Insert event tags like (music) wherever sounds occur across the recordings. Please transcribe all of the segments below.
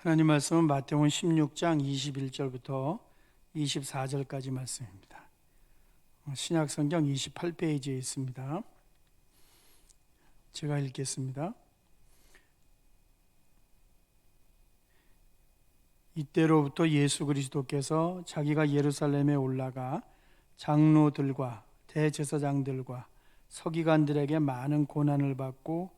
하나님 말씀은 마태복음 16장 21절부터 24절까지 말씀입니다. 신약 성경 28페이지에 있습니다. 제가 읽겠습니다. 이때로부터 예수 그리스도께서 자기가 예루살렘에 올라가 장로들과 대제사장들과 서기관들에게 많은 고난을 받고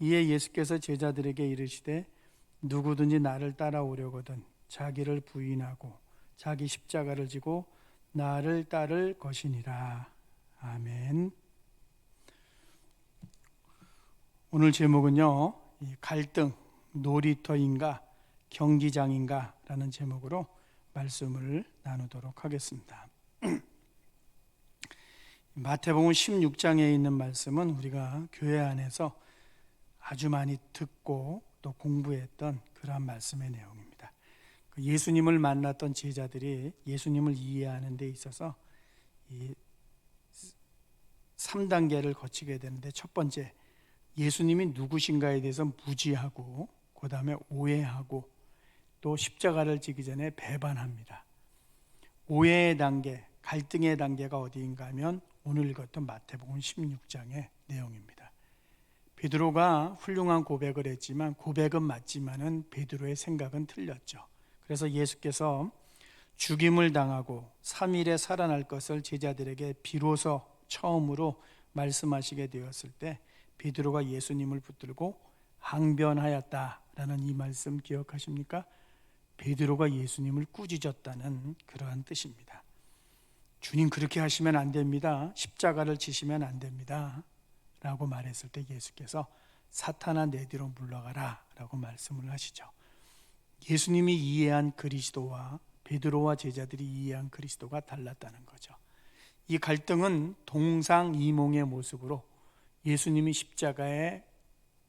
이에 예수께서 제자들에게 이르시되 누구든지 나를 따라오려거든 자기를 부인하고 자기 십자가를 지고 나를 따를 것이니라. 아멘. 오늘 제목은요. 갈등 놀이터인가 경기장인가라는 제목으로 말씀을 나누도록 하겠습니다. (clears throat) 마태복음 16장에 있는 말씀은 우리가 교회 안에서 아주 많이 듣고 또 공부했던 그러한 말씀의 내용입니다. 그 예수님을 만났던 제자들이 예수님을 이해하는 데 있어서 이 3단계를 거치게 되는데 첫 번째 예수님이 누구신가에 대해서 무지하고 그다음에 오해하고 또 십자가를 지기 전에 배반합니다. 오해의 단계, 갈등의 단계가 어디인가 하면 오늘 읽었던 마태복음 16장의 내용입니다. 베드로가 훌륭한 고백을 했지만 고백은 맞지만은 베드로의 생각은 틀렸죠. 그래서 예수께서 죽임을 당하고 3일에 살아날 것을 제자들에게 비로소 처음으로 말씀하시게 되었을 때 베드로가 예수님을 붙들고 항변하였다라는 이 말씀 기억하십니까? 베드로가 예수님을 꾸짖었다는 그러한 뜻입니다. 주님 그렇게 하시면 안 됩니다. 십자가를 지시면 안 됩니다. 라고 말했을 때 예수께서 사탄아 내 뒤로 물러가라 라고 말씀을 하시죠. 예수님이 이해한 그리스도와 베드로와 제자들이 이해한 그리스도가 달랐다는 거죠. 이 갈등은 동상이몽의 모습으로 예수님이 십자가에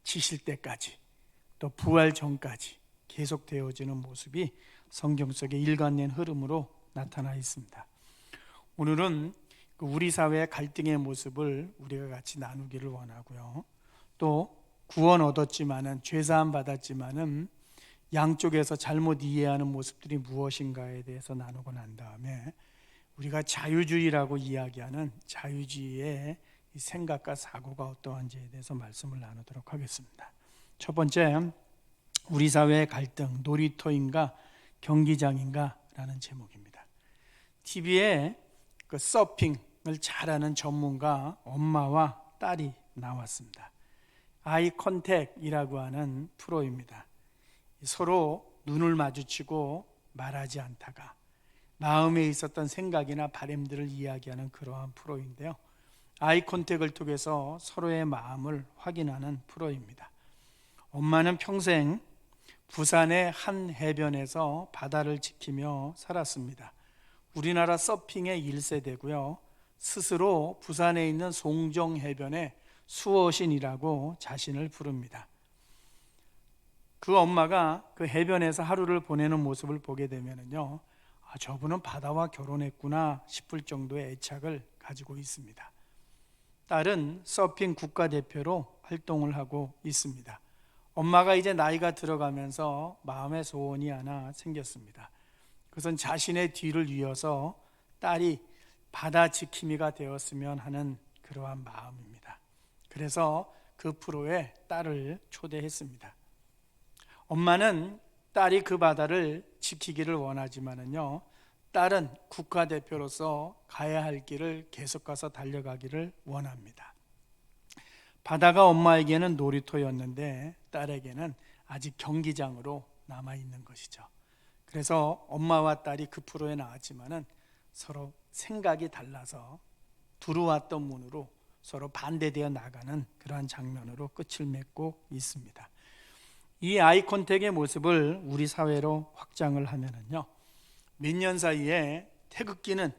지실 때까지 또 부활 전까지 계속되어지는 모습이 성경 속에 일관된 흐름으로 나타나 있습니다. 오늘은 그 우리 사회의 갈등의 모습을 우리가 같이 나누기를 원하고요. 또 구원 얻었지만은 죄사함 받았지만은 양쪽에서 잘못 이해하는 모습들이 무엇인가에 대해서 나누고 난 다음에 우리가 자유주의라고 이야기하는 자유주의의 생각과 사고가 어떠한지에 대해서 말씀을 나누도록 하겠습니다. 첫 번째, 우리 사회의 갈등, 놀이터인가 경기장인가라는 제목입니다. TV에 그 서핑을 잘하는 전문가 엄마와 딸이 나왔습니다. 아이 컨택이라고 하는 프로입니다. 서로 눈을 마주치고 말하지 않다가 마음에 있었던 생각이나 바램들을 이야기하는 그러한 프로인데요. 아이 컨택을 통해서 서로의 마음을 확인하는 프로입니다. 엄마는 평생 부산의 한 해변에서 바다를 지키며 살았습니다. 우리나라 서핑의 1세대고요. 스스로 부산에 있는 송정 해변의 수어신이라고 자신을 부릅니다. 그 엄마가 그 해변에서 하루를 보내는 모습을 보게 되면요. 아, 저분은 바다와 결혼했구나 싶을 정도의 애착을 가지고 있습니다. 딸은 서핑 국가대표로 활동을 하고 있습니다. 엄마가 이제 나이가 들어가면서 마음의 소원이 하나 생겼습니다. 그것은 자신의 뒤를 이어서 딸이 바다 지킴이가 되었으면 하는 그러한 마음입니다. 그래서 그 프로에 딸을 초대했습니다. 엄마는 딸이 그 바다를 지키기를 원하지만은요, 딸은 국가대표로서 가야 할 길을 계속 가서 달려가기를 원합니다. 바다가 엄마에게는 놀이터였는데 딸에게는 아직 경기장으로 남아 있는 것이죠. 그래서 엄마와 딸이 그 프로에 나왔지만은 서로 생각이 달라서 들어왔던 문으로 서로 반대되어 나가는 그러한 장면으로 끝을 맺고 있습니다. 이 아이 컨택의 모습을 우리 사회로 확장을 하면은요. 몇 년 사이에 태극기는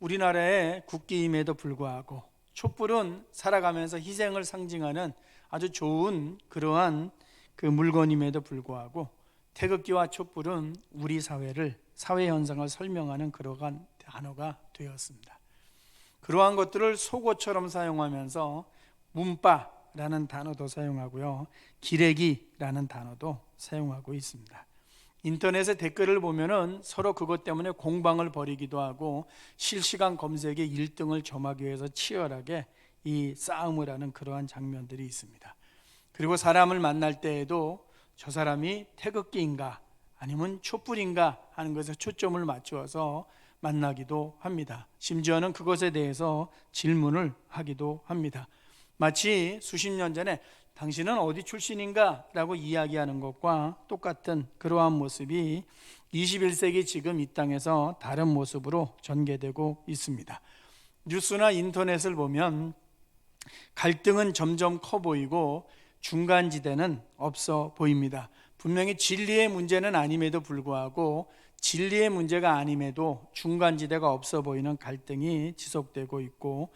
우리나라의 국기임에도 불구하고 촛불은 살아가면서 희생을 상징하는 아주 좋은 그러한 그 물건임에도 불구하고 태극기와 촛불은 우리 사회를 사회 현상을 설명하는 그러한 단어가 되었습니다. 그러한 것들을 속어처럼 사용하면서 문바라는 단어도 사용하고요. 기레기라는 단어도 사용하고 있습니다. 인터넷에 댓글을 보면은 서로 그것 때문에 공방을 벌이기도 하고 실시간 검색에 1등을 점하기 위해서 치열하게 이 싸움을 하는 그러한 장면들이 있습니다. 그리고 사람을 만날 때에도 저 사람이 태극기인가 아니면 촛불인가 하는 것에 초점을 맞추어서 만나기도 합니다. 심지어는 그것에 대해서 질문을 하기도 합니다. 마치 수십 년 전에 당신은 어디 출신인가? 라고 이야기하는 것과 똑같은 그러한 모습이 21세기 지금 이 땅에서 다른 모습으로 전개되고 있습니다. 뉴스나 인터넷을 보면 갈등은 점점 커 보이고 중간지대는 없어 보입니다. 분명히 진리의 문제는 아님에도 불구하고 진리의 문제가 아님에도 중간지대가 없어 보이는 갈등이 지속되고 있고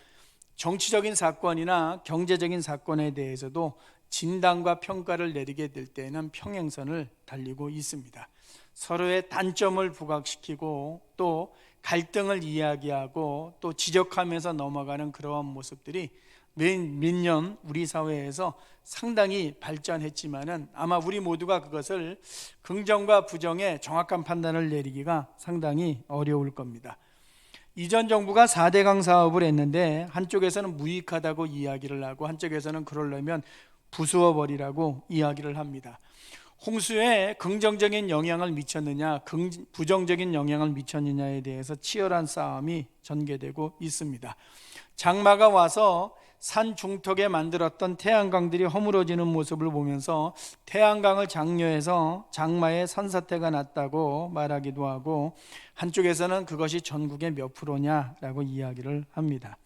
정치적인 사건이나 경제적인 사건에 대해서도 진단과 평가를 내리게 될 때에는 평행선을 달리고 있습니다. 서로의 단점을 부각시키고 또 갈등을 이야기하고 또 지적하면서 넘어가는 그러한 모습들이 몇년 우리 사회에서 상당히 발전했지만은 아마 우리 모두가 그것을 긍정과 부정의 정확한 판단을 내리기가 상당히 어려울 겁니다. 이전 정부가 4대강 사업을 했는데 한쪽에서는 무익하다고 이야기를 하고 한쪽에서는 그러려면 부수어 버리라고 이야기를 합니다. 홍수에 긍정적인 영향을 미쳤느냐, 부정적인 영향을 미쳤느냐에 대해서 치열한 싸움이 전개되고 있습니다. 장마가 와서 산 중턱에 만들었던 태양광들이 허물어지는 모습을 보면서 태양광을 장려해서 장마에 산사태가 났다고 말하기도 하고 한쪽에서는 그것이 전국의 몇 프로냐라고 이야기를 합니다.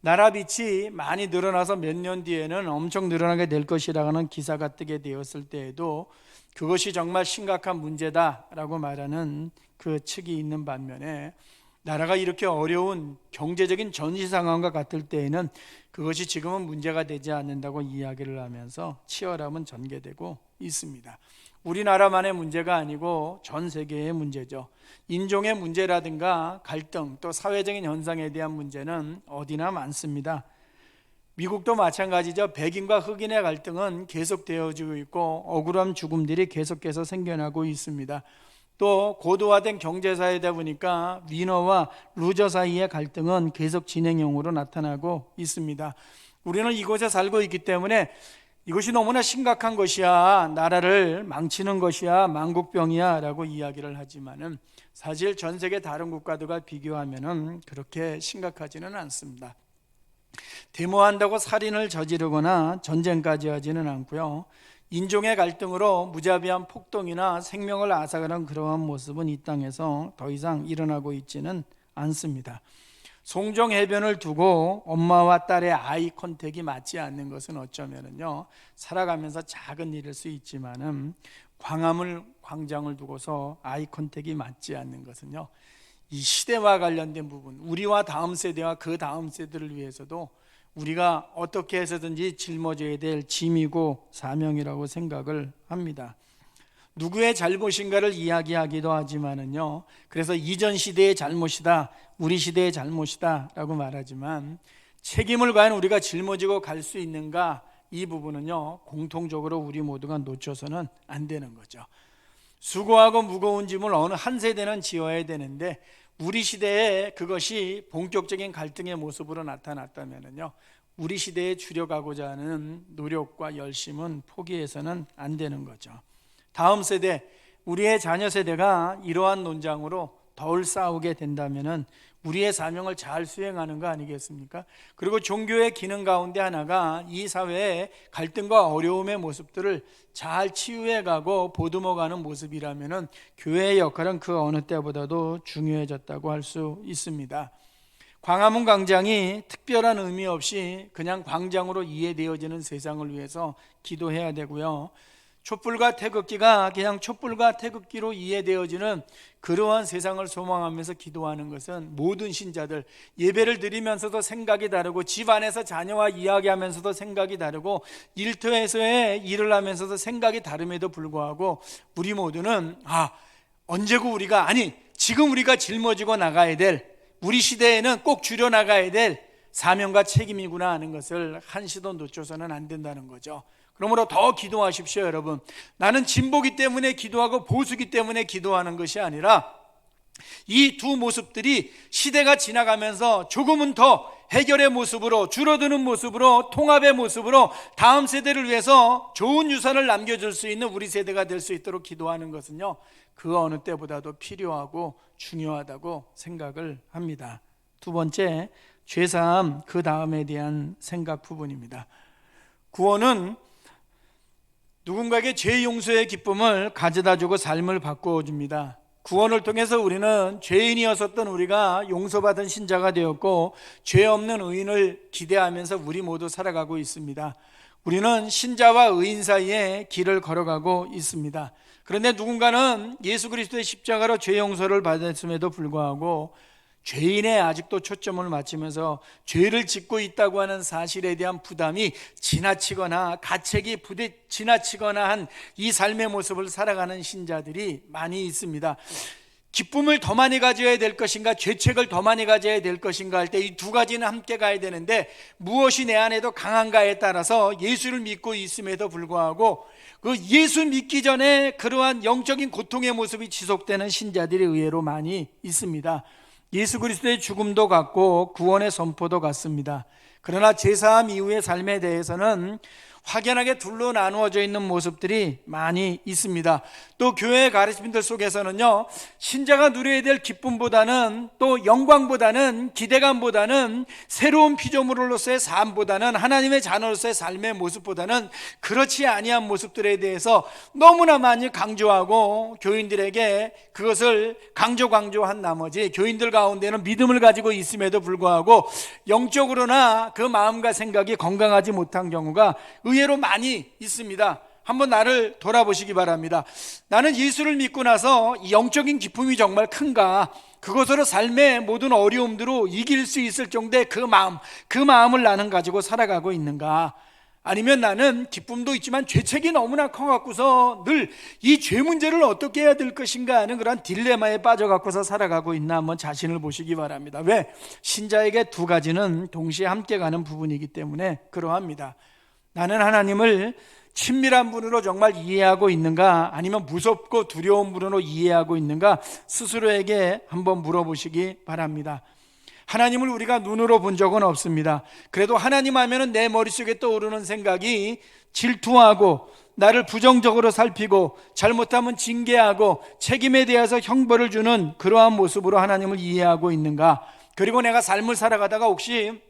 나라 빛이 많이 늘어나서 몇 년 뒤에는 엄청 늘어나게 될 것이라는 기사가 뜨게 되었을 때에도 그것이 정말 심각한 문제다라고 말하는 그 측이 있는 반면에 나라가 이렇게 어려운 경제적인 전시 상황과 같을 때에는 그것이 지금은 문제가 되지 않는다고 이야기를 하면서 치열함은 전개되고 있습니다. 우리나라만의 문제가 아니고 전 세계의 문제죠. 인종의 문제라든가 갈등 또 사회적인 현상에 대한 문제는 어디나 많습니다. 미국도 마찬가지죠. 백인과 흑인의 갈등은 계속되어지고 있고 억울한 죽음들이 계속해서 생겨나고 있습니다. 또 고도화된 경제 사회다 보니까 위너와 루저 사이의 갈등은 계속 진행형으로 나타나고 있습니다. 우리는 이곳에 살고 있기 때문에 이것이 너무나 심각한 것이야. 나라를 망치는 것이야. 망국병이야. 라고 이야기를 하지만은 사실 전 세계 다른 국가들과 비교하면은 그렇게 심각하지는 않습니다. 데모한다고 살인을 저지르거나 전쟁까지 하지는 않고요. 인종의 갈등으로 무자비한 폭동이나 생명을 앗아가는 그러한 모습은 이 땅에서 더 이상 일어나고 있지는 않습니다. 송정 해변을 두고 엄마와 딸의 아이 컨택이 맞지 않는 것은 어쩌면은요 살아가면서 작은 일일 수 있지만은 광화문 광장을 두고서 아이 컨택이 맞지 않는 것은요 이 시대와 관련된 부분 우리와 다음 세대와 그 다음 세대를 위해서도 우리가 어떻게 해서든지 짊어져야 될 짐이고 사명이라고 생각을 합니다. 누구의 잘못인가를 이야기하기도 하지만은요. 그래서 이전 시대의 잘못이다, 우리 시대의 잘못이다라고 말하지만 책임을 과연 우리가 짊어지고 갈 수 있는가 이 부분은요. 공통적으로 우리 모두가 놓쳐서는 안 되는 거죠. 수고하고 무거운 짐을 어느 한 세대는 지어야 되는데 우리 시대에 그것이 본격적인 갈등의 모습으로 나타났다면요. 우리 시대에 줄여가고자 하는 노력과 열심은 포기해서는 안 되는 거죠. 다음 세대, 우리의 자녀 세대가 이러한 논장으로 덜 싸우게 된다면은 우리의 사명을 잘 수행하는 거 아니겠습니까? 그리고 종교의 기능 가운데 하나가 이 사회의 갈등과 어려움의 모습들을 잘 치유해 가고 보듬어 가는 모습이라면은 교회의 역할은 그 어느 때보다도 중요해졌다고 할 수 있습니다. 광화문 광장이 특별한 의미 없이 그냥 광장으로 이해되어지는 세상을 위해서 기도해야 되고요. 촛불과 태극기가 그냥 촛불과 태극기로 이해되어지는 그러한 세상을 소망하면서 기도하는 것은 모든 신자들 예배를 드리면서도 생각이 다르고 집 안에서 자녀와 이야기하면서도 생각이 다르고 일터에서의 일을 하면서도 생각이 다름에도 불구하고 우리 모두는 아 언제고 우리가 아니 지금 우리가 짊어지고 나가야 될 우리 시대에는 꼭 줄여 나가야 될 사명과 책임이구나 하는 것을 한시도 놓쳐서는 안 된다는 거죠. 그러므로 더 기도하십시오, 여러분. 나는 진보기 때문에 기도하고 보수기 때문에 기도하는 것이 아니라 이 두 모습들이 시대가 지나가면서 조금은 더 해결의 모습으로 줄어드는 모습으로 통합의 모습으로 다음 세대를 위해서 좋은 유산을 남겨줄 수 있는 우리 세대가 될 수 있도록 기도하는 것은요 그 어느 때보다도 필요하고 중요하다고 생각을 합니다. 두 번째 죄사함 그 다음에 대한 생각 부분입니다. 구원은 누군가에게 죄 용서의 기쁨을 가져다 주고 삶을 바꾸어 줍니다. 구원을 통해서 우리는 죄인이었었던 우리가 용서받은 신자가 되었고 죄 없는 의인을 기대하면서 우리 모두 살아가고 있습니다. 우리는 신자와 의인 사이에 길을 걸어가고 있습니다. 그런데 누군가는 예수 그리스도의 십자가로 죄 용서를 받았음에도 불구하고 죄인에 아직도 초점을 맞추면서 죄를 짓고 있다고 하는 사실에 대한 부담이 지나치거나 가책이 부대 지나치거나 한 이 삶의 모습을 살아가는 신자들이 많이 있습니다. 기쁨을 더 많이 가져야 될 것인가, 죄책을 더 많이 가져야 될 것인가 할 때 이 두 가지는 함께 가야 되는데 무엇이 내 안에도 강한가에 따라서 예수를 믿고 있음에도 불구하고 그 예수 믿기 전에 그러한 영적인 고통의 모습이 지속되는 신자들이 의외로 많이 있습니다. 예수 그리스도의 죽음도 같고 구원의 선포도 같습니다. 그러나 제사함 이후의 삶에 대해서는 확연하게 둘로 나누어져 있는 모습들이 많이 있습니다. 또 교회의 가르침들 속에서는요, 신자가 누려야 될 기쁨보다는 또 영광보다는 기대감보다는 새로운 피조물로서의 삶보다는 하나님의 자녀로서의 삶의 모습보다는 그렇지 아니한 모습들에 대해서 너무나 많이 강조하고 교인들에게 그것을 강조 강조한 나머지 교인들 가운데는 믿음을 가지고 있음에도 불구하고 영적으로나 그 마음과 생각이 건강하지 못한 경우가 의 외로 많이 있습니다. 한번 나를 돌아보시기 바랍니다. 나는 예수를 믿고 나서 이 영적인 기쁨이 정말 큰가? 그것으로 삶의 모든 어려움들로 이길 수 있을 정도의 그 마음, 그 마음을 나는 가지고 살아가고 있는가? 아니면 나는 기쁨도 있지만 죄책이 너무나 커갖고서 늘 이 죄 문제를 어떻게 해야 될 것인가 하는 그런 딜레마에 빠져갖고서 살아가고 있나 한번 자신을 보시기 바랍니다. 왜? 신자에게 두 가지는 동시에 함께 가는 부분이기 때문에 그러합니다. 나는 하나님을 친밀한 분으로 정말 이해하고 있는가 아니면 무섭고 두려운 분으로 이해하고 있는가 스스로에게 한번 물어보시기 바랍니다. 하나님을 우리가 눈으로 본 적은 없습니다. 그래도 하나님 하면은 내 머릿속에 떠오르는 생각이 질투하고 나를 부정적으로 살피고 잘못하면 징계하고 책임에 대해서 형벌을 주는 그러한 모습으로 하나님을 이해하고 있는가? 그리고 내가 삶을 살아가다가 혹시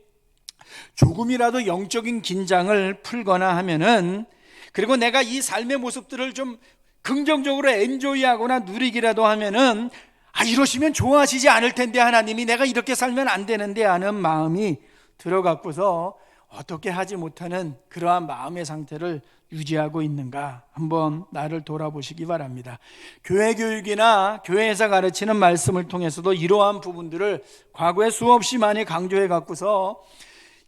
조금이라도 영적인 긴장을 풀거나 하면은 그리고 내가 이 삶의 모습들을 좀 긍정적으로 엔조이하거나 누리기라도 하면은 아 이러시면 좋아하시지 않을 텐데 하나님이 내가 이렇게 살면 안 되는데 하는 마음이 들어갖고서 어떻게 하지 못하는 그러한 마음의 상태를 유지하고 있는가 한번 나를 돌아보시기 바랍니다. 교회 교육이나 교회에서 가르치는 말씀을 통해서도 이러한 부분들을 과거에 수없이 많이 강조해 갖고서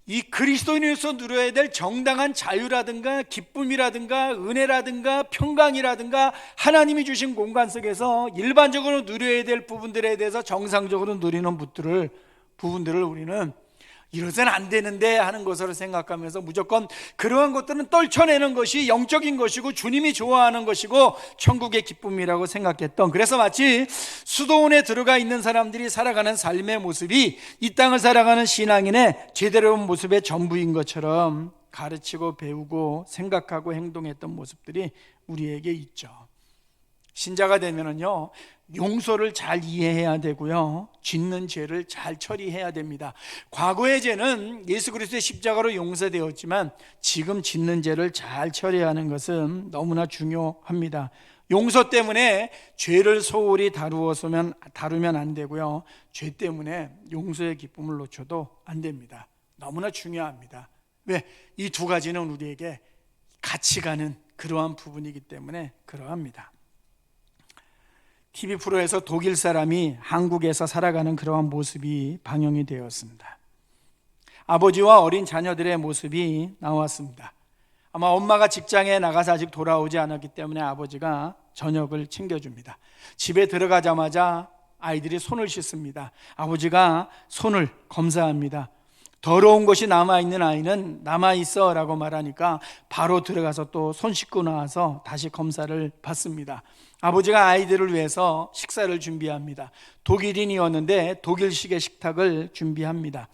이 그리스도인으로서 누려야 될 정당한 자유라든가 기쁨이라든가 은혜라든가 평강이라든가 하나님이 주신 공간 속에서 일반적으로 누려야 될 부분들에 대해서 정상적으로 누리는 부분들을 우리는 이러서는 안 되는데 하는 것으로 생각하면서 무조건 그러한 것들은 떨쳐내는 것이 영적인 것이고 주님이 좋아하는 것이고 천국의 기쁨이라고 생각했던 그래서 마치 수도원에 들어가 있는 사람들이 살아가는 삶의 모습이 이 땅을 살아가는 신앙인의 제대로 온 모습의 전부인 것처럼 가르치고 배우고 생각하고 행동했던 모습들이 우리에게 있죠. 신자가 되면은요, 용서를 잘 이해해야 되고요. 짓는 죄를 잘 처리해야 됩니다. 과거의 죄는 예수 그리스도의 십자가로 용서되었지만 지금 짓는 죄를 잘 처리하는 것은 너무나 중요합니다. 용서 때문에 죄를 소홀히 다루어서면 다루면 안 되고요. 죄 때문에 용서의 기쁨을 놓쳐도 안 됩니다. 너무나 중요합니다. 왜? 이 두 가지는 우리에게 같이 가는 그러한 부분이기 때문에 그러합니다. TV 프로에서 독일 사람이 한국에서 살아가는 그러한 모습이 방영이 되었습니다. 아버지와 어린 자녀들의 모습이 나왔습니다. 아마 엄마가 직장에 나가서 아직 돌아오지 않았기 때문에 아버지가 저녁을 챙겨줍니다. 집에 들어가자마자 아이들이 손을 씻습니다. 아버지가 손을 검사합니다. 더러운 것이 남아있는 아이는 남아있어 라고 말하니까 바로 들어가서 또 손 씻고 나와서 다시 검사를 받습니다. 아버지가 아이들을 위해서 식사를 준비합니다. 독일인이었는데 독일식의 식탁을 준비합니다.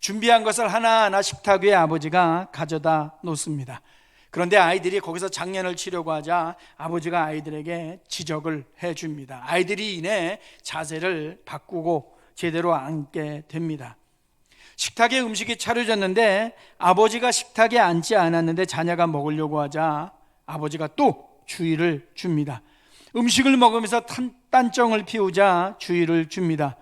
준비한 것을 하나하나 식탁 위에 아버지가 가져다 놓습니다. 그런데 아이들이 거기서 장난을 치려고 하자 아버지가 아이들에게 지적을 해 줍니다. 아이들이 이내 자세를 바꾸고 제대로 앉게 됩니다. 식탁에 음식이 차려졌는데 아버지가 식탁에 앉지 않았는데 자녀가 먹으려고 하자 아버지가 또 주의를 줍니다. 음식을 먹으면서 탄, 딴정을 피우자 주의를 줍니다.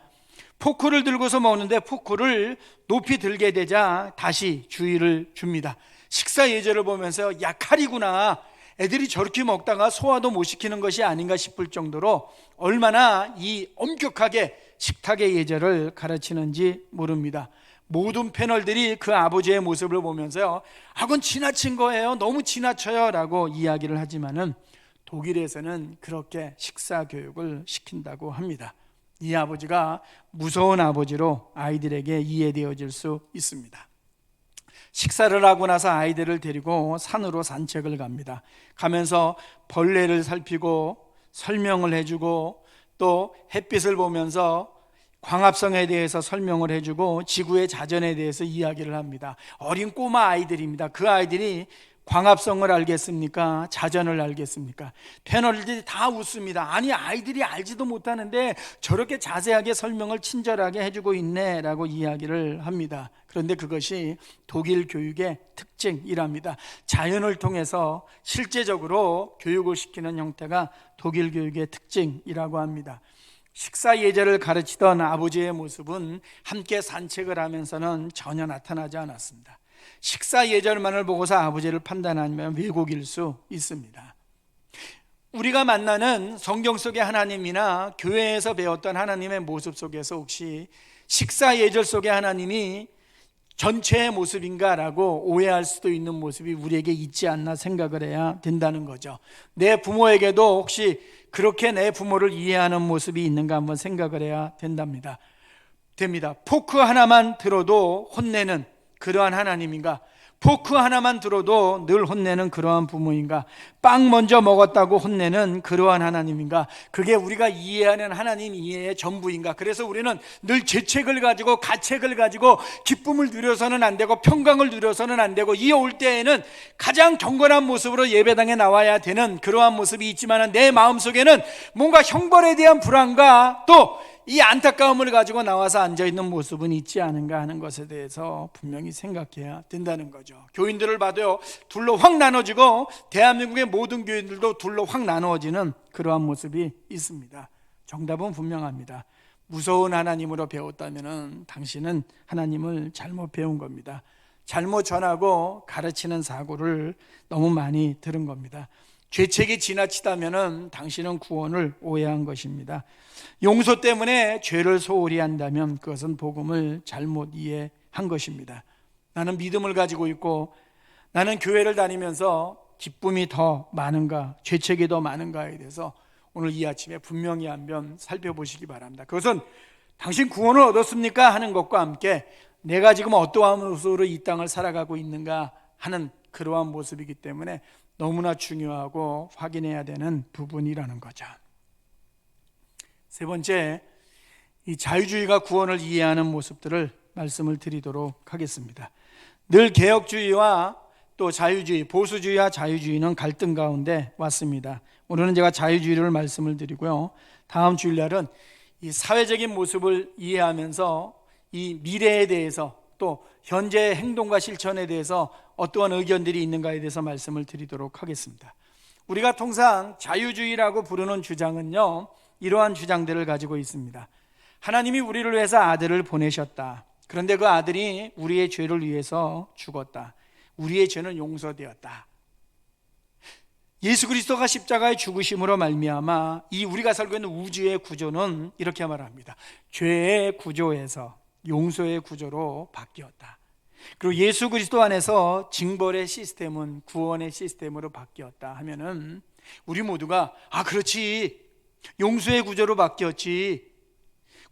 포크를 들고서 먹는데 포크를 높이 들게 되자 다시 주의를 줍니다. 식사 예절을 보면서 야 칼이구나. 애들이 저렇게 먹다가 소화도 못 시키는 것이 아닌가 싶을 정도로 얼마나 이 엄격하게 식탁의 예절을 가르치는지 모릅니다. 모든 패널들이 그 아버지의 모습을 보면서요. 아, 그건 지나친 거예요. 너무 지나쳐요. 라고 이야기를 하지만은 독일에서는 그렇게 식사 교육을 시킨다고 합니다. 이 아버지가 무서운 아버지로 아이들에게 이해되어질 수 있습니다. 식사를 하고 나서 아이들을 데리고 산으로 산책을 갑니다. 가면서 벌레를 살피고 설명을 해주고 또 햇빛을 보면서 광합성에 대해서 설명을 해주고 지구의 자전에 대해서 이야기를 합니다. 어린 꼬마 아이들입니다. 그 아이들이 광합성을 알겠습니까? 자전을 알겠습니까? 패널들이 다 웃습니다. 아니, 아이들이 알지도 못하는데 저렇게 자세하게 설명을 친절하게 해주고 있네. 라고 이야기를 합니다. 그런데 그것이 독일 교육의 특징이랍니다. 자연을 통해서 실제적으로 교육을 시키는 형태가 독일 교육의 특징이라고 합니다. 식사 예절을 가르치던 아버지의 모습은 함께 산책을 하면서는 전혀 나타나지 않았습니다. 식사 예절만을 보고서 아버지를 판단하면 왜곡일 수 있습니다. 우리가 만나는 성경 속의 하나님이나 교회에서 배웠던 하나님의 모습 속에서 혹시 식사 예절 속의 하나님이 전체의 모습인가라고 오해할 수도 있는 모습이 우리에게 있지 않나 생각을 해야 된다는 거죠. 내 부모에게도 혹시 그렇게 내 부모를 이해하는 모습이 있는가 한번 생각을 해야 된답니다. 됩니다. 포크 하나만 들어도 혼내는 그러한 하나님인가? 포크 하나만 들어도 늘 혼내는 그러한 부모인가? 빵 먼저 먹었다고 혼내는 그러한 하나님인가? 그게 우리가 이해하는 하나님 이해의 전부인가? 그래서 우리는 늘 죄책을 가지고 가책을 가지고 기쁨을 누려서는 안 되고 평강을 누려서는 안 되고 이 올 때에는 가장 경건한 모습으로 예배당에 나와야 되는 그러한 모습이 있지만 내 마음속에는 뭔가 형벌에 대한 불안과 또 이 안타까움을 가지고 나와서 앉아 있는 모습은 있지 않은가 하는 것에 대해서 분명히 생각해야 된다는 거죠. 교인들을 봐도요, 둘로 확 나눠지고 대한민국의 모든 교인들도 둘로 확 나누어지는 그러한 모습이 있습니다. 정답은 분명합니다. 무서운 하나님으로 배웠다면 당신은 하나님을 잘못 배운 겁니다. 잘못 전하고 가르치는 사고를 너무 많이 들은 겁니다. 죄책이 지나치다면 당신은 구원을 오해한 것입니다. 용서 때문에 죄를 소홀히 한다면 그것은 복음을 잘못 이해한 것입니다. 나는 믿음을 가지고 있고 나는 교회를 다니면서 기쁨이 더 많은가, 죄책이 더 많은가에 대해서 오늘 이 아침에 분명히 한번 살펴보시기 바랍니다. 그것은 당신 구원을 얻었습니까? 하는 것과 함께 내가 지금 어떠한 모습으로 이 땅을 살아가고 있는가 하는 그러한 모습이기 때문에 너무나 중요하고 확인해야 되는 부분이라는 거죠. 세 번째, 이 자유주의가 구원을 이해하는 모습들을 말씀을 드리도록 하겠습니다. 늘 개혁주의와 또 자유주의, 보수주의와 자유주의는 갈등 가운데 왔습니다. 오늘은 제가 자유주의를 말씀을 드리고요. 다음 주일날은 이 사회적인 모습을 이해하면서 이 미래에 대해서 또 현재의 행동과 실천에 대해서 어떠한 의견들이 있는가에 대해서 말씀을 드리도록 하겠습니다. 우리가 통상 자유주의라고 부르는 주장은요, 이러한 주장들을 가지고 있습니다. 하나님이 우리를 위해서 아들을 보내셨다. 그런데 그 아들이 우리의 죄를 위해서 죽었다. 우리의 죄는 용서되었다. 예수 그리스도가 십자가의 죽으심으로 말미암아 이 우리가 살고 있는 우주의 구조는 이렇게 말합니다. 죄의 구조에서 용서의 구조로 바뀌었다. 그리고 예수 그리스도 안에서 징벌의 시스템은 구원의 시스템으로 바뀌었다 하면은 우리 모두가 아 그렇지 용서의 구조로 바뀌었지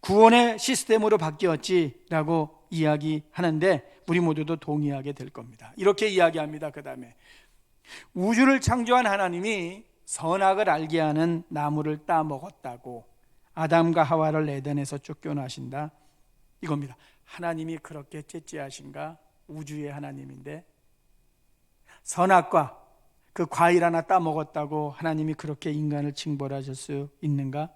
구원의 시스템으로 바뀌었지라고 이야기하는데 우리 모두도 동의하게 될 겁니다. 이렇게 이야기합니다. 그 다음에 우주를 창조한 하나님이 선악을 알게 하는 나무를 따 먹었다고 아담과 하와를 에덴에서 쫓겨나신다. 이겁니다. 하나님이 그렇게 째째하신가? 우주의 하나님인데 선악과 그 과일 하나 따 먹었다고 하나님이 그렇게 인간을 징벌하실 수 있는가?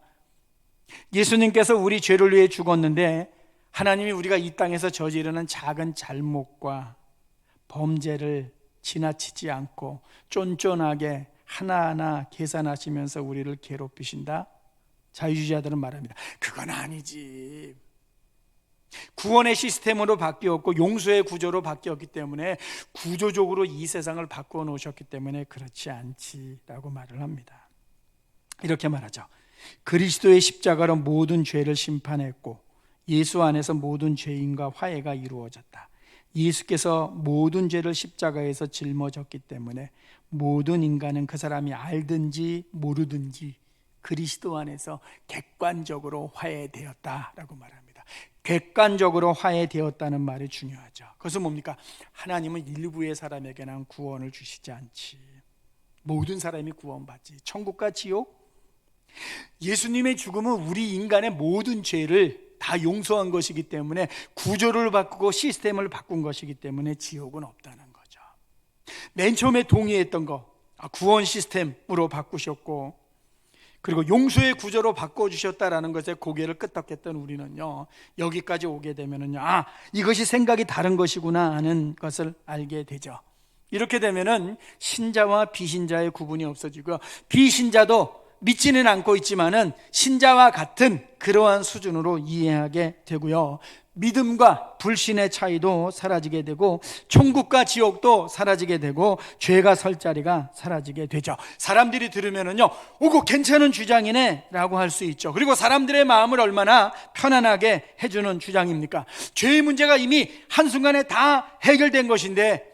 예수님께서 우리 죄를 위해 죽었는데 하나님이 우리가 이 땅에서 저지르는 작은 잘못과 범죄를 지나치지 않고 쫀쫀하게 하나하나 계산하시면서 우리를 괴롭히신다? 자유주의자들은 말합니다. 그건 아니지. 구원의 시스템으로 바뀌었고 용서의 구조로 바뀌었기 때문에 구조적으로 이 세상을 바꾸어 놓으셨기 때문에 그렇지 않지라고 말을 합니다. 이렇게 말하죠. 그리스도의 십자가로 모든 죄를 심판했고 예수 안에서 모든 죄인과 화해가 이루어졌다. 예수께서 모든 죄를 십자가에서 짊어졌기 때문에 모든 인간은 그 사람이 알든지 모르든지 그리스도 안에서 객관적으로 화해되었다라고 말합니다. 객관적으로 화해되었다는 말이 중요하죠. 그것은 뭡니까? 하나님은 일부의 사람에게는 구원을 주시지 않지. 모든 사람이 구원받지. 천국과 지옥? 예수님의 죽음은 우리 인간의 모든 죄를 다 용서한 것이기 때문에 구조를 바꾸고 시스템을 바꾼 것이기 때문에 지옥은 없다는 거죠. 맨 처음에 동의했던 거, 아, 구원 시스템으로 바꾸셨고, 그리고 용서의 구조로 바꿔주셨다라는 것에 고개를 끄덕했던 우리는요, 여기까지 오게 되면은요, 아, 이것이 생각이 다른 것이구나 하는 것을 알게 되죠. 이렇게 되면은 신자와 비신자의 구분이 없어지고, 비신자도 믿지는 않고 있지만은 신자와 같은 그러한 수준으로 이해하게 되고요. 믿음과 불신의 차이도 사라지게 되고 천국과 지옥도 사라지게 되고 죄가 설 자리가 사라지게 되죠. 사람들이 들으면은요, 오고 괜찮은 주장이네라고 할 수 있죠. 그리고 사람들의 마음을 얼마나 편안하게 해주는 주장입니까? 죄의 문제가 이미 한 순간에 다 해결된 것인데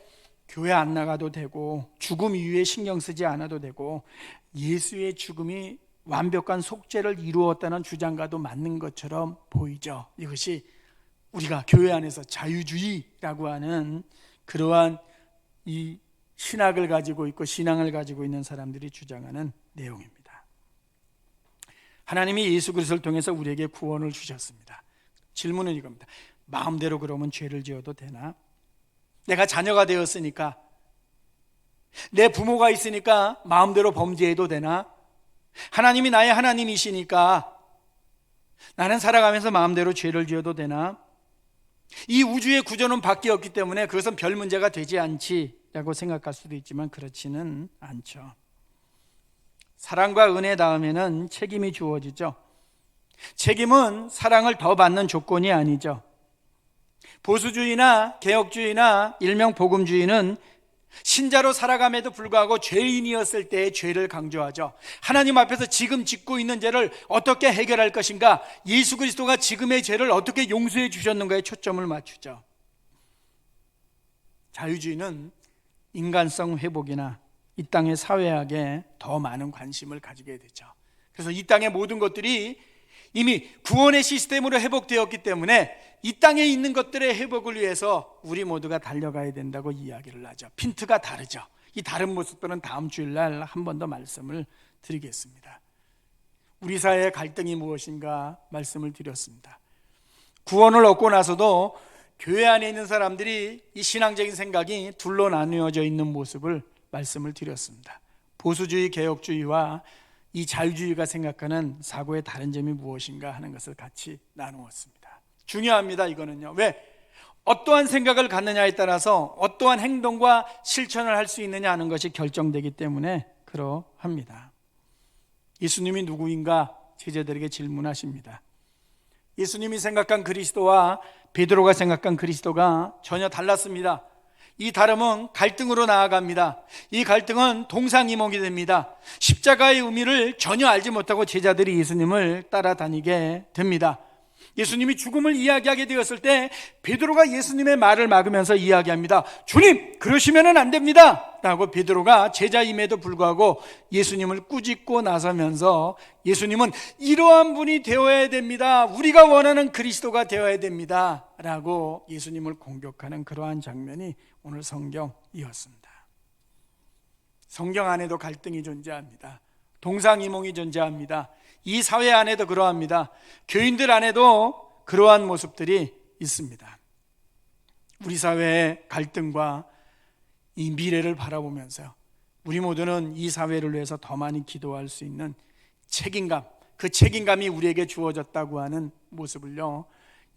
교회 안 나가도 되고 죽음 이후에 신경 쓰지 않아도 되고 예수의 죽음이 완벽한 속죄를 이루었다는 주장과도 맞는 것처럼 보이죠. 이것이 우리가 교회 안에서 자유주의라고 하는 그러한 이 신학을 가지고 있고 신앙을 가지고 있는 사람들이 주장하는 내용입니다. 하나님이 예수 그리스도를 통해서 우리에게 구원을 주셨습니다. 질문은 이겁니다. 마음대로 그러면 죄를 지어도 되나? 내가 자녀가 되었으니까 내 부모가 있으니까 마음대로 범죄해도 되나? 하나님이 나의 하나님이시니까 나는 살아가면서 마음대로 죄를 지어도 되나? 이 우주의 구조는 바뀌었기 때문에 그것은 별 문제가 되지 않지라고 생각할 수도 있지만 그렇지는 않죠. 사랑과 은혜 다음에는 책임이 주어지죠. 책임은 사랑을 더 받는 조건이 아니죠. 보수주의나 개혁주의나 일명 복음주의는 신자로 살아감에도 불구하고 죄인이었을 때의 죄를 강조하죠. 하나님 앞에서 지금 짓고 있는 죄를 어떻게 해결할 것인가? 예수 그리스도가 지금의 죄를 어떻게 용서해 주셨는가에 초점을 맞추죠. 자유주의는 인간성 회복이나 이 땅의 사회학에 더 많은 관심을 가지게 되죠. 그래서 이 땅의 모든 것들이 이미 구원의 시스템으로 회복되었기 때문에 이 땅에 있는 것들의 회복을 위해서 우리 모두가 달려가야 된다고 이야기를 하죠. 핀트가 다르죠. 이 다른 모습들은 다음 주일날 한 번 더 말씀을 드리겠습니다. 우리 사회의 갈등이 무엇인가 말씀을 드렸습니다. 구원을 얻고 나서도 교회 안에 있는 사람들이 이 신앙적인 생각이 둘로 나누어져 있는 모습을 말씀을 드렸습니다. 보수주의, 개혁주의와 이 자유주의가 생각하는 사고의 다른 점이 무엇인가 하는 것을 같이 나누었습니다. 중요합니다. 이거는요. 왜? 어떠한 생각을 갖느냐에 따라서 어떠한 행동과 실천을 할 수 있느냐 하는 것이 결정되기 때문에 그러합니다. 예수님이 누구인가 제자들에게 질문하십니다. 예수님이 생각한 그리스도와 베드로가 생각한 그리스도가 전혀 달랐습니다. 이 다름은 갈등으로 나아갑니다. 이 갈등은 동상이몽이 됩니다. 십자가의 의미를 전혀 알지 못하고 제자들이 예수님을 따라다니게 됩니다. 예수님이 죽음을 이야기하게 되었을 때 베드로가 예수님의 말을 막으면서 이야기합니다. 주님, 그러시면은 안 됩니다. 라고 베드로가 제자임에도 불구하고 예수님을 꾸짖고 나서면서 예수님은 이러한 분이 되어야 됩니다. 우리가 원하는 그리스도가 되어야 됩니다. 라고 예수님을 공격하는 그러한 장면이 오늘 성경이었습니다. 성경 안에도 갈등이 존재합니다. 동상이몽이 존재합니다. 이 사회 안에도 그러합니다. 교인들 안에도 그러한 모습들이 있습니다. 우리 사회의 갈등과 이 미래를 바라보면서 우리 모두는 이 사회를 위해서 더 많이 기도할 수 있는 책임감, 그 책임감이 우리에게 주어졌다고 하는 모습을요,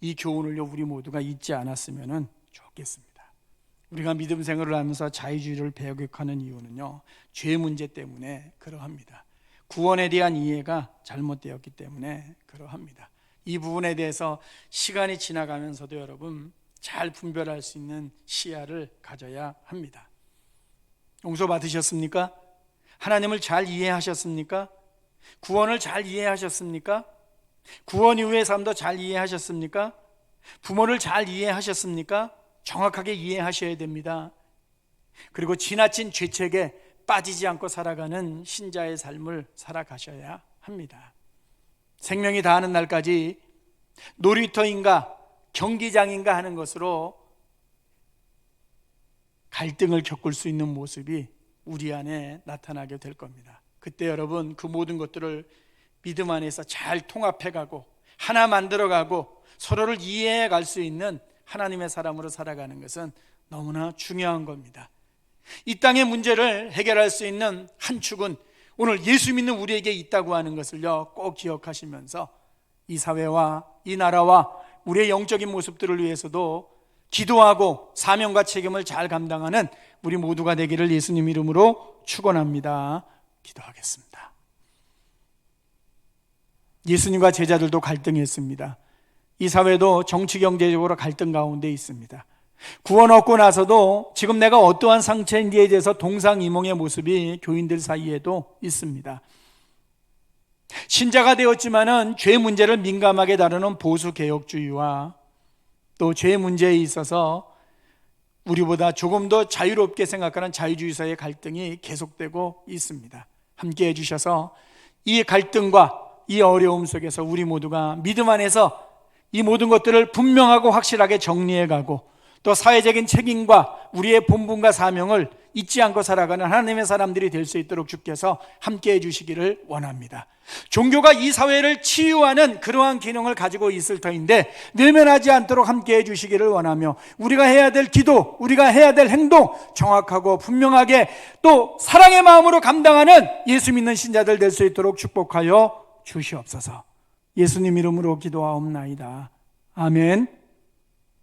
이 교훈을요, 우리 모두가 잊지 않았으면 좋겠습니다. 우리가 믿음 생활을 하면서 자유주의를 배격하는 이유는요, 죄 문제 때문에 그러합니다. 구원에 대한 이해가 잘못되었기 때문에 그러합니다. 이 부분에 대해서 시간이 지나가면서도 여러분 잘 분별할 수 있는 시야를 가져야 합니다. 용서 받으셨습니까? 하나님을 잘 이해하셨습니까? 구원을 잘 이해하셨습니까? 구원 이후의 삶도 잘 이해하셨습니까? 부모를 잘 이해하셨습니까? 정확하게 이해하셔야 됩니다. 그리고 지나친 죄책에 빠지지 않고 살아가는 신자의 삶을 살아가셔야 합니다. 생명이 다하는 날까지 놀이터인가 경기장인가 하는 것으로 갈등을 겪을 수 있는 모습이 우리 안에 나타나게 될 겁니다. 그때 여러분 그 모든 것들을 믿음 안에서 잘 통합해 가고 하나 만들어 가고 서로를 이해해 갈 수 있는 하나님의 사람으로 살아가는 것은 너무나 중요한 겁니다. 이 땅의 문제를 해결할 수 있는 한 축은 오늘 예수 믿는 우리에게 있다고 하는 것을요 꼭 기억하시면서 이 사회와 이 나라와 우리의 영적인 모습들을 위해서도 기도하고 사명과 책임을 잘 감당하는 우리 모두가 되기를 예수님 이름으로 축원합니다. 기도하겠습니다. 예수님과 제자들도 갈등했습니다. 이 사회도 정치 경제적으로 갈등 가운데 있습니다. 구원 얻고 나서도 지금 내가 어떠한 상처인지에 대해서 동상이몽의 모습이 교인들 사이에도 있습니다. 신자가 되었지만은 죄 문제를 민감하게 다루는 보수 개혁주의와 또 죄 문제에 있어서 우리보다 조금 더 자유롭게 생각하는 자유주의사의 갈등이 계속되고 있습니다. 함께 해주셔서 이 갈등과 이 어려움 속에서 우리 모두가 믿음 안에서 이 모든 것들을 분명하고 확실하게 정리해 가고 또 사회적인 책임과 우리의 본분과 사명을 잊지 않고 살아가는 하나님의 사람들이 될 수 있도록 주께서 함께 해주시기를 원합니다. 종교가 이 사회를 치유하는 그러한 기능을 가지고 있을 터인데 내면하지 않도록 함께 해주시기를 원하며 우리가 해야 될 기도, 우리가 해야 될 행동 정확하고 분명하게 또 사랑의 마음으로 감당하는 예수 믿는 신자들 될 수 있도록 축복하여 주시옵소서. 예수님 이름으로 기도하옵나이다. 아멘.